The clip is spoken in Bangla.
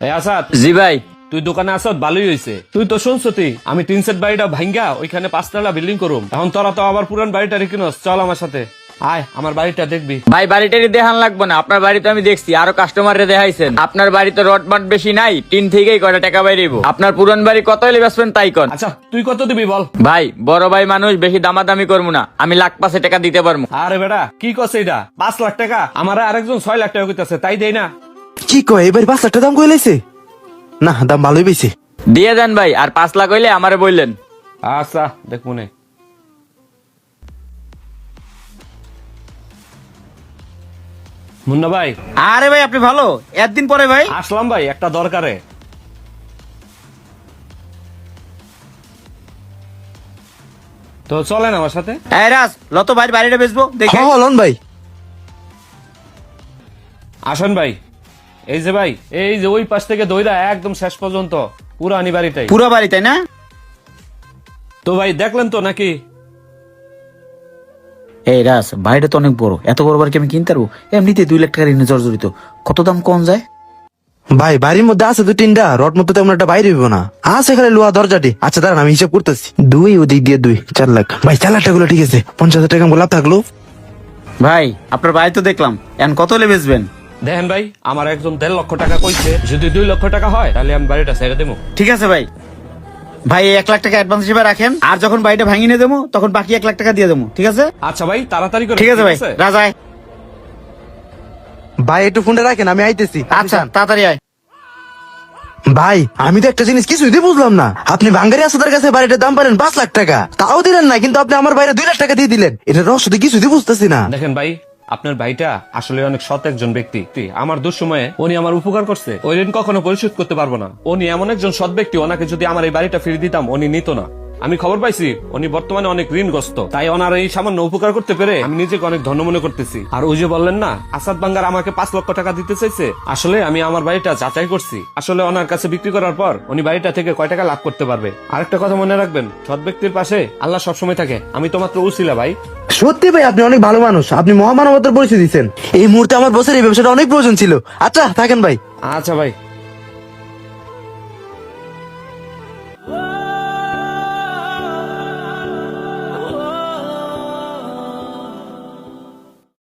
এই আসাদ জি ভাই। তুই দোকানে আসত ভালোই হয়েছে তুই তো শুনছতি আমি তিন সেট বাড়িটা ভাঙ্গা ওইখানে পাঁচতলা বিল্ডিং করুম। এখন তোরা তো আবার পুরান বাড়িটা রেখে নস চল আমার সাথে। আয় আমার বাড়িটা দেখবি। ভাই বাড়িটারি দেখান লাগবে না আপনার বাড়ি তো আমি দেখছি আরও কাস্টমারে দেখাইছেন। আপনার বাড়িতে রড মাট বেশি নাই টিন থেকেই কয়টা টাকা বাইরেব আপনার পুরান বাড়ি কত হলে বেসবেন তাই কন? আচ্ছা তুই কত দিবি বল? ভাই বড় ভাই মানুষ বেশি দামাদামি করব না আমি লাখ পাঁচে টাকা দিতে পারব। আরে বেটা কি করছে এটা পাঁচ লাখ টাকা আমার আরেকজন ছয় লাখ টাকা কইতাছে তাই দেই না। কি কয় এবার পাঁচ লাখ টাকা দাম কই লাইছে? না দাম ভালোই পেয়েছে দিয়ে দেন ভাই আর পাঁচ লাখ হইলে আমারে বললেন। আচ্ছা দেখ মনে। মুন্না ভাই। আরে ভাই আপনি ভালো? একদিন পরে ভাই। আসলাম ভাই একটা দরকারে। তো চলেন আমার সাথে। এই রাজ লত ভাই বাড়িটা বেচবো দেখে। হ্যাঁ হ্যাঁ, লন ভাই। আসেন ভাই। এই যে ভাই এই যে ওই পাশ থেকে দইরা একদম শেষ পর্যন্ত পুরানি বাড়িটাই। পুরো বাড়ি তাই না? তো ভাই দেখলেন তো নাকি? এই রাজ বাড়িটা তো অনেক বড়। এত বড় বাড়ি কি আমি কিনতে পারব? এমনিতে দুই লাখ টাকার ঋণে জর্জরিত কত দাম কম যায়? ভাই বাড়ির মধ্যে আছে দু তিনটা রড মতো তেমন একটা বাইরে হইব না। আছে এখানে লোহা দরজাটি। আচ্ছা দাঁড়ান আমি হিসাব করতেছি। দুই ওদিক দিয়ে দুই চার লাখ। ভাই চার লাখ টাকা ঠিক আছে। পঞ্চাশ হাজার টাকা লাভ থাকল। ভাই আপনার বাড়ি তো দেখলাম। এখন কত হলে বেচবেন? দেখেন ভাই আমার একজন দেড় লক্ষ টাকা কইছে যদি দুই লক্ষ টাকা হয় তাহলে আমি বাড়িটা ছেড়ে দেবো। ঠিক আছে ভাই। ভাই এক লাখ টাকা অ্যাডভান্স হিসেবে রাখেন আর যখন বাড়িটা ভাঙিয়ে নিয়ে দেবো তখন বাকি এক লাখ টাকা দিয়ে দেবো ঠিক আছে? আচ্ছা ভাই তাড়াতাড়ি করে ঠিক আছে ভাই রাজায় ভাই। একটু ফোনটা রাখেন আমি আইতেছি। আচ্ছা তাড়াতাড়ি আয়। ভাই আমি তো একটা জিনিস কিছুই দিয়ে বুঝলাম না। আপনি বাঙ্গারি আসাদের কাছে বাড়িটার দাম পারেন পাঁচ লাখ টাকা। তাও দিলেন না কিন্তু আপনি আমার বাইরে দুই লাখ টাকা দিয়ে দিলেন। এটা রহস্য কিছু দিয়ে বুঝতেছি না। দেখেন ভাই আপনার ভাইটা আসলে অনেক সৎ একজন ব্যক্তি। আমার দুঃসময়ে উনি আমার উপকার করছে। ওই ঋণ কখনো পরিশোধ করতে পারব না। উনি এমন একজন সৎ ব্যক্তি, ওনাকে যদি আমার এই বাড়িটা ফিরে দিতাম, উনি নিত না। আমি খবর পাইছি উনি বর্তমানে অনেক ঋণগ্রস্ত। তাই ওনার এই সামান্য উপকার করতে পেরে আমি নিজেকে অনেক ধন্য মনে করতেছি। আর ওই যে বললেন না আসাদ বাঙ্গার আমাকে পাঁচ লক্ষ টাকা দিতে চাইছে। আসলে আমি আমার বাড়িটা যাচাই করছি। আসলে ওনার কাছে বিক্রি করার পর উনি বাড়িটা থেকে কয় টাকা লাভ করতে পারবে। আরেকটা কথা মনে রাখবেন সৎ ব্যক্তির পাশে আল্লাহ সবসময় থাকে। আমি তো মাত্র উছিলা ভাই। সত্যি ভাই আপনি অনেক ভালো মানুষ। আপনি মহামানবতার পরিচয় দিচ্ছেন এই মুহূর্তে আমার বছর এই ব্যবসাটা অনেক প্রয়োজন ছিল। আচ্ছা থাকেন ভাই। আচ্ছা ভাই।